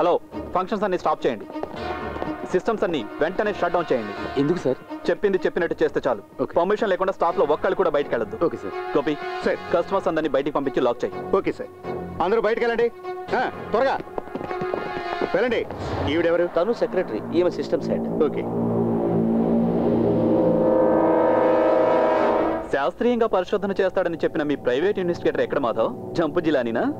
Hello functions అన్ని stop చేయండి. Systems అన్ని వెంటనే షట్ డౌన్ చేయండి. ఎందుకు సార్? చెప్పింది చెప్పినట్టు చేస్తే చాలు. పర్మిషన్ లేకుండా స్టాఫ్లో ఒక్కళ్ళు కూడా బయటకు వెళ్ళొద్దు. Okay sir. Gopi sir. Customers అందరినీ బయటికి పంపించి లాక్ చేయి. Okay sir. అందరూ బయటకు వెళ్ళండి. ఆ, త్వరగా. వెళ్ళండి. ఈవిడెవరు? తను సెక్రటరీ ఈమె సిస్టమ్స్ హెడ్ ఓకే. శాస్త్రీయంగా పరిశోధన చేస్తాడని చెప్పిన మీ ప్రైవేట్ ఇన్వెస్టిగేటర్ ఎక్కడ మాధవ్? జంపు జిలానీనా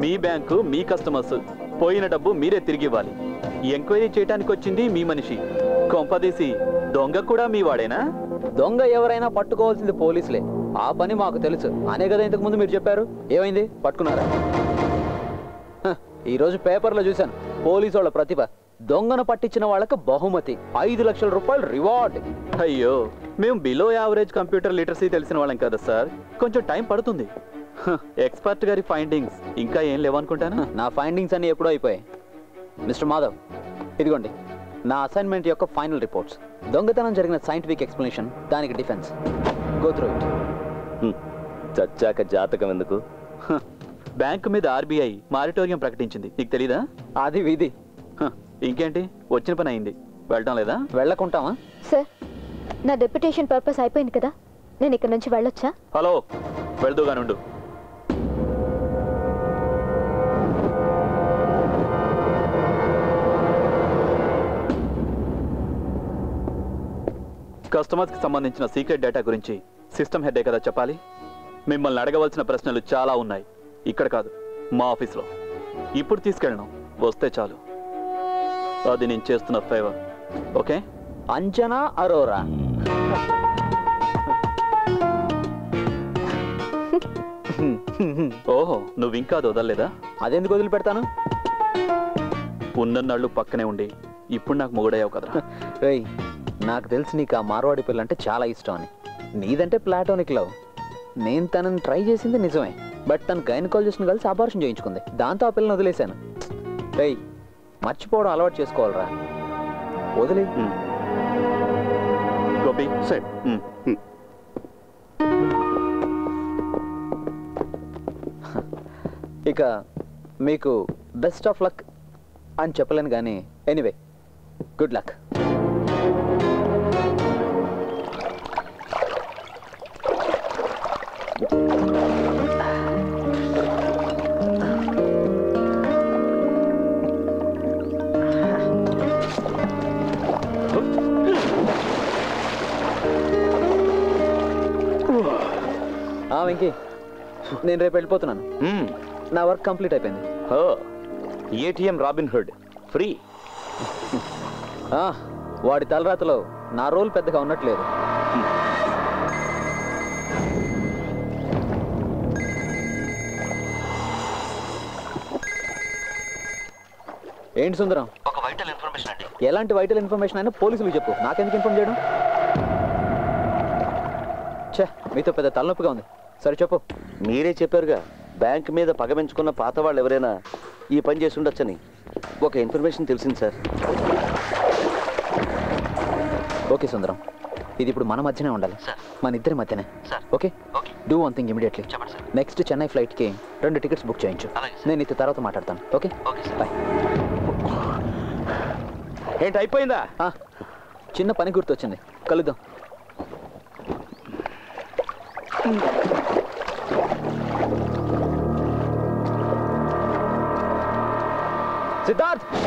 మీ బ్యాంకు మీ కస్టమర్స్. పోయిన డబ్బు మీరే తిరిగి ఇవ్వాలి. ఎంక్వైరీ చేయడానికి వచ్చింది మీ మనిషి. కొంపదీసి దొంగ కూడా మీ వాడేనా? దొంగ ఎవరైనా పట్టుకోవాల్సింది పోలీసులే. ఆ పని మాకు తెలుసు. అనే కదా ఇంతకు ముందు మీరు చెప్పారు? ఏమైంది? పట్టుకున్నారా? హ, ఈ రోజు పేపర్లో చూశాను. పోలీసు వాళ్ళ ప్రతిభ. దొంగను పట్టించిన వాళ్ళకి బహుమతి. ఐదు లక్షల రూపాయలు రివార్డ్. అయ్యో. మేము బిలో యావరేజ్ కంప్యూటర్ లిటరసీ తెలిసిన వాళ్ళం కదా సార్ కొంచెం టైం పడుతుంది. ఎక్స్పర్ట్ గారి ఫైండింగ్స్ ఇంకా ఏం లేవనుకుంటాను? నా ఫైండింగ్స్ అన్ని ఎప్పుడో అయిపోయాయి. మిస్టర్ మాధవ్ ఇదిగోండి. నా అసైన్మెంట్ యొక్క ఫైనల్ రిపోర్ట్స్ దొంగతనం జరిగిన సైంటిఫిక్ ఎక్స్ప్లెనేషన్ దానికి డిఫెన్స్ గో త్రూ ఇట్ చచ్చాక జాతకం ఎందుకు? బ్యాంకు మీద ఆర్బీఐ మారిటోరియం ప్రకటించింది. నీకు తెలీదా? అది విధి. ఇంకేంటి? వచ్చిన పని అయింది. వెళ్ళటం లేదా? వెళ్ళకుంటామా సార్ నా డెప్యుటేషన్ పర్పస్ అయిపోయింది కదా. నేను ఇక్కడ నుంచి వెళ్ళొచ్చా? హలో వెళ్దూగానుండు కస్టమర్స్కి సంబంధించిన సీక్రెట్ డేటా గురించి సిస్టమ్ హెడ్డే కదా చెప్పాలి? మిమ్మల్ని అడగవలసిన ప్రశ్నలు చాలా ఉన్నాయి. ఇక్కడ కాదు మా ఆఫీస్లో ఇప్పుడు తీసుకెళ్ళను. వస్తే చాలు. అది నేను చేస్తున్న ఫేవర్ ఓకే అంచనా అరోరా. ఓహో నువ్వు ఇంకా అది వదలలేదా? అదెందుకు వదిలిపెడతాను? ఉన్నన్నాళ్ళు పక్కనే ఉండి ఇప్పుడు నాకు మొగుడయ్యావు కదరా. రేయ్ నాకు తెలిసి నీకు ఆ మార్వాడి పిల్ల అంటే చాలా ఇష్టం అని. నీదంటే ప్లాటోనిక్ లవ్. నేను తనని ట్రై చేసింది నిజమే. బట్ తన గైనకాలజిస్ట్ని కలిసి అబార్షన్ చేయించుకుంది. దాంతో ఆ పిల్లని వదిలేశాను. రేయ్ మర్చిపోవడం అలవాటు చేసుకోవాలరా. వదిలే. ఉమ్. గోపి hmm. ఇక మీకు బెస్ట్ ఆఫ్ లక్ అని చెప్పలేను కానీ ఎనీవే గుడ్ లక్ వెంకీ నేను రేపు వెళ్ళిపోతున్నాను. నా వర్క్ కంప్లీట్ అయిపోయింది. హో ఏటీఎం రాబిన్ హుడ్ ఫ్రీ. ఆ, వాడి తలరాతలో నా రోల్ పెద్దగా ఉన్నట్లేదు. ఏంటి సుందరం? ఒక వైటల్ ఇన్ఫర్మేషన్ అండి. ఎలాంటి వైటల్ ఇన్ఫర్మేషన్ అయినా పోలీసులకు చెప్పు. నాకెందుకు ఇన్ఫార్మ్ చేయడం? ఛే మీతో పెద్ద తలనొప్పిగా ఉంది. సరే చెప్పు. మీరే చెప్పారుగా బ్యాంక్ మీద పగ పెంచుకున్న పాత వాళ్ళు ఎవరైనా ఈ పని చేసి ఉండొచ్చని. ఒక ఇన్ఫర్మేషన్ తెలిసింది సార్. ఓకే సుందరం. ఇది ఇప్పుడు మన మధ్యనే ఉండాలి. మన ఇద్దరి మధ్యనే. Okay? Do one thing immediately. Next Chennai ఫ్లైట్కి రెండు టికెట్స్ బుక్ చేయించు. నేను ఇత తర్వాత మాట్లాడతాను. ఓకే? బాయ్. ఏంటి అయిపోయిందా? చిన్న పని గుర్తొచ్చింది. కలుద్దాం. Cidade